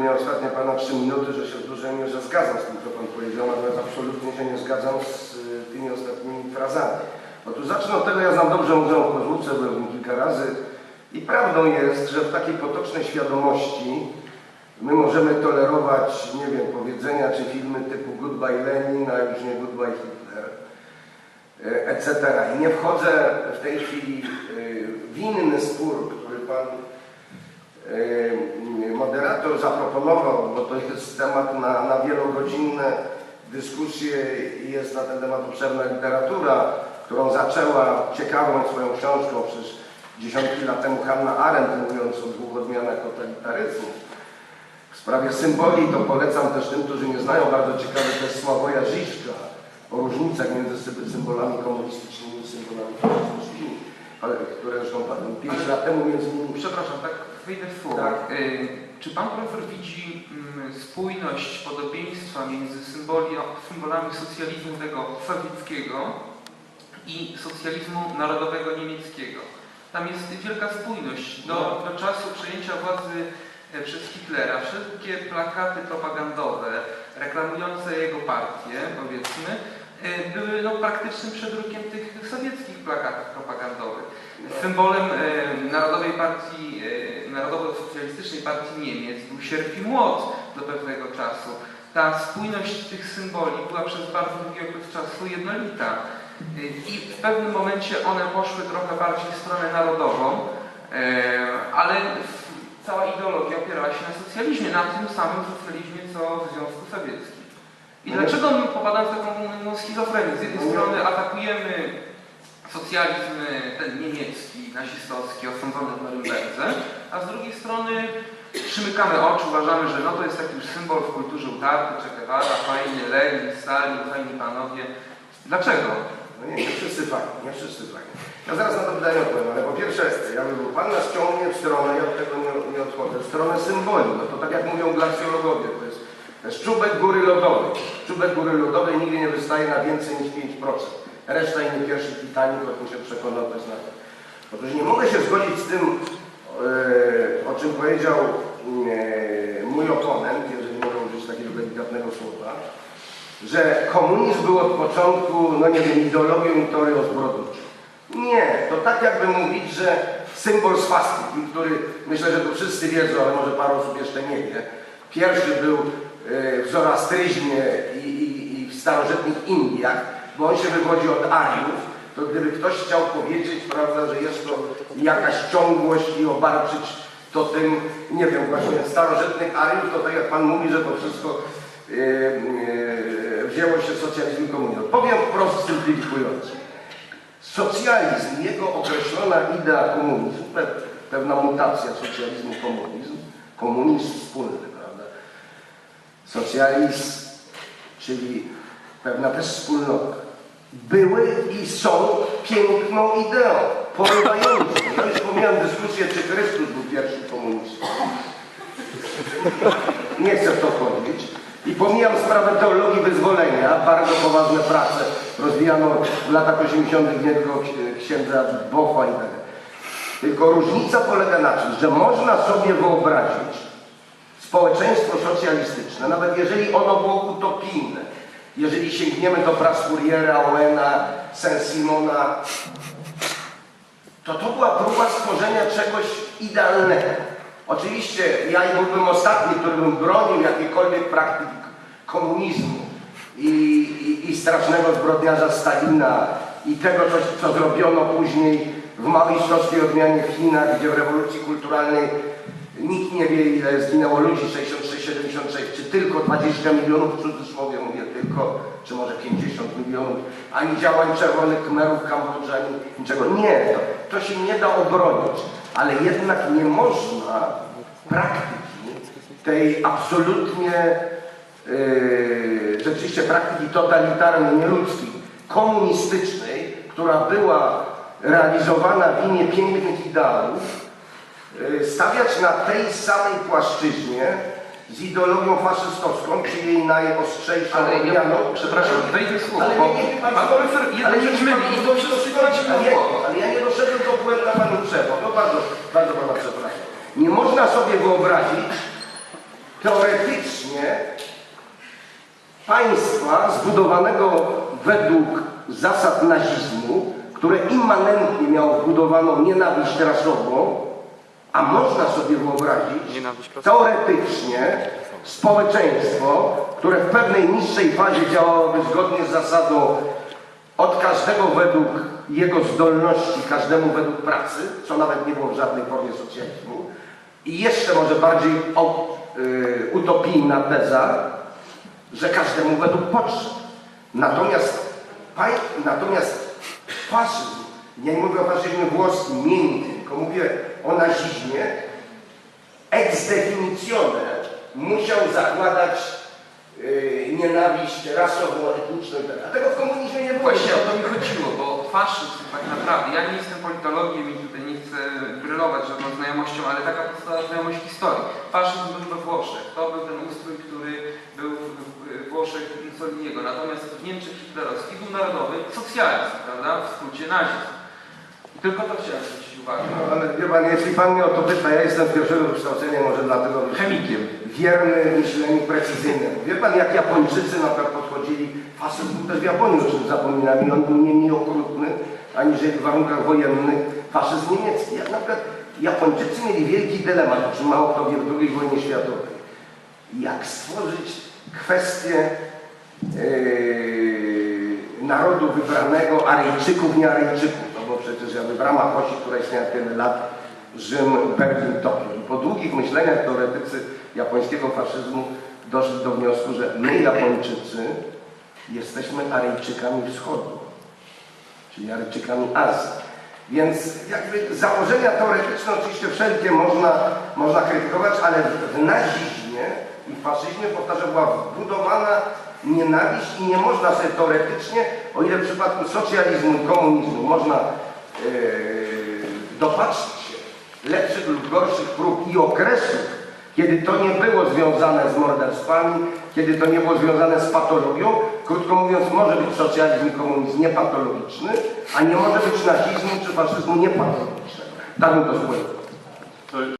nie ostatnie Pana trzy minuty, że się w dużej mierze zgadzam z tym, co Pan powiedział, natomiast absolutnie się nie zgadzam z y, tymi ostatnimi frazami. Otóż zacznę od tego, ja znam dobrze Muzeum w Kozłówce, byłem nim kilka razy i prawdą jest, że w takiej potocznej świadomości my możemy tolerować, nie wiem, powiedzenia czy filmy typu Goodbye Lenin, a już nie Goodbye Hitler, y, etc. I nie wchodzę w tej chwili y, w inny spór, który Pan y, zaproponował, bo to jest temat na, na wielogodzinne dyskusje i jest na ten temat obszerna literatura, którą zaczęła ciekawą swoją książką przecież dziesiątki lat temu Hannah Arendt, mówiąc o dwóch odmianach totalitaryzmu. W sprawie symboli to polecam też tym, którzy nie znają bardzo ciekawe też Sławoja Żyżka o różnicach między sy- symbolami komunistycznymi i symbolami fascystycznymi, ale które zresztą padły 5 lat temu między innymi Przepraszam, tak wyjdę w słowo. Tak. Y, Czy Pan Profesor widzi mm, spójność, podobieństwa między symboli, symbolami socjalizmu tego sowieckiego i socjalizmu narodowego niemieckiego? Tam jest wielka spójność. Do, do czasu przejęcia władzy e, przez Hitlera wszystkie plakaty propagandowe reklamujące jego partię, powiedzmy, e, były no, praktycznym przedrukiem tych sowieckich plakatów propagandowych. Symbolem e, Narodowej Partii, e, Narodowo-Socjalistycznej Partii Niemiec był sierp i młot do pewnego czasu. Ta spójność tych symboli była przez bardzo długi okres czasu jednolita. E, I w pewnym momencie one poszły trochę bardziej w stronę narodową, ale cała ideologia opierała się na socjalizmie, na tym samym socjalizmie, co w Związku Sowieckim. I No dlaczego my popadamy w taką schizofrenię? Z jednej strony atakujemy socjalizm ten niemiecki, nazistowski, osądzony w Norymberdze, a z drugiej strony przymykamy oczy, uważamy, że no to jest taki już symbol w kulturze utarty, Che Guevara, fajny, Lenin, Stalin, fajni panowie. Dlaczego? No nie, nie wszyscy fajni, nie wszyscy fajni. Ja zaraz na to pytanie odpowiem, ale po pierwsze, ja bym, Pan nas ciągnie w stronę, ja od tego nie, nie odchodzę, w stronę symboli. No to tak jak mówią glaciologowie, to jest, to jest czubek góry lodowej. Czubek góry lodowej nigdy nie wystaje na więcej niż 5%. Reszta inny pierwszy Titanic, o tym się przekonał też na to. Otóż nie mogę się zgodzić z tym, e, o czym powiedział e, mój oponent, jeżeli mogę użyć takiego delikatnego słowa, że komunizm był od początku, no nie wiem, ideologią i teorią zbrodniczą. Nie, to tak jakby mówić, że symbol swastyki, który myślę, że to wszyscy wiedzą, ale może parę osób jeszcze nie wie. Pierwszy był e, w zoroastryzmie i, i, i w starożytnych Indiach, bo on się wywodzi od Ariów, to gdyby ktoś chciał powiedzieć, prawda, że jest to jakaś ciągłość i obarczyć to tym, nie wiem, właśnie starożytnych Ariów, to tak jak Pan mówi, że to wszystko e, e, wzięło się z socjalizmu i komunizmu. Powiem wprost symplifikując. Socjalizm, jego określona idea komunizmu, pe, pewna mutacja socjalizmu, komunizm, komunizm wspólny, prawda? Socjalizm, czyli pewna też wspólnota, były i są piękną ideą, porywającą. Ja już pomijam dyskusję, czy Chrystus był pierwszym komunistą. Nie chcę w to wchodzić. I pomijam sprawę teologii wyzwolenia, bardzo poważne prace rozwijano w latach 80. wielkiego ksi- księdza Bofa i tak. Tylko różnica polega na tym, że można sobie wyobrazić społeczeństwo socjalistyczne, nawet jeżeli ono było utopijne, jeżeli sięgniemy do prac Fouriera, Owena, Saint-Simona, to to była próba stworzenia czegoś idealnego. Oczywiście ja byłbym ostatni, który bym bronił jakiejkolwiek praktyki komunizmu i, i, i strasznego zbrodniarza Stalina i tego, co, co zrobiono później w małej sztockiej odmianie w Chinach, gdzie w rewolucji kulturalnej nikt nie wie ile zginęło ludzi, 66-76, czy tylko 20 milionów, cudzysłowie tylko, czy może 50 milionów, ani działań czerwonych kmerów, Kambodży, ani niczego. Nie, to, to się nie da obronić, ale jednak nie można praktyki tej absolutnie yy, rzeczywiście praktyki totalitarnej, nieludzkiej, komunistycznej, która była realizowana w imię pięknych ideałów, yy, stawiać na tej samej płaszczyźnie z ideologią faszystowską, czy jej najostrzejszą Ale ja, odmianą. przepraszam, wejdę w słowo, Ale bo nie, nie, pan pan- profesor nie rzecz myli i to się ale ale ja nie doszedłem do błędu panu drzewo. No bardzo, bardzo pana przepraszam. Nie można sobie wyobrazić teoretycznie państwa zbudowanego według zasad nazizmu, które immanentnie miało wbudowaną nienawiść rasową, a można sobie wyobrazić teoretycznie społeczeństwo, które w pewnej niższej fazie działałoby zgodnie z zasadą od każdego według jego zdolności, każdemu według pracy, co nawet nie było w żadnej formie socjalizmu. I jeszcze może bardziej o, y, utopijna teza, że każdemu według potrzeb. Natomiast, natomiast faszyzm, ja nie mówię o faszyzmie włoskim, miękkim, tylko mówię o nazizmie, ex definitione musiał zakładać yy, nienawiść rasową, etniczną i tak dalej. A tego w komunizmie nie było. Właśnie o to mi chodziło, bo faszyzm tak naprawdę, ja nie jestem politologiem i tutaj nie chcę brylować żadną znajomością, ale taka podstawowa znajomość historii. Faszyzm był we Włoszech, to był ten ustrój, który był w w Włoszech Mussoliniego, natomiast w Niemczech hitlerowskich był narodowy socjalizm, prawda, w skrócie nazizm. Tylko to chciałem zwrócić uwagę. No, ale wie pan, jeśli pan mnie o to pyta, ja jestem z pierwszego wykształcenia, może dlatego Chemikiem. wierny myśleniu precyzyjnemu. Wie pan, jak Japończycy na przykład podchodzili, faszyzm był też w Japonii, o czym zapominam, i on był nie mniej okrutny, aniżeli w warunkach wojennych faszyzm niemiecki. Jak na przykład Japończycy mieli wielki dylemat, o czym mało kto wie w II wojnie światowej. Jak stworzyć kwestię yy, narodu wybranego, Aryjczyków, nie Aryjczyków, bo przecież jakby w ramach osi, która istniała tyle lat, Rzym, Berlin, Tokio. I po długich myśleniach teoretycy japońskiego faszyzmu doszli do wniosku, że my Japończycy jesteśmy Aryjczykami wschodu, czyli Aryjczykami Azji. Więc jakby założenia teoretyczne oczywiście wszelkie można, można krytykować, ale w, nazizmie i faszyzmie, powtarzam, była wbudowana nienawiść i nie można sobie teoretycznie, o ile w przypadku socjalizmu i komunizmu można yy, dopatrzyć się lepszych lub gorszych prób i okresów, kiedy to nie było związane z morderstwami, kiedy to nie było związane z patologią, krótko mówiąc, może być socjalizm i komunizm niepatologiczny, a nie może być nazizmu czy faszyzmu niepatologicznego. Tak bym to spojrzał.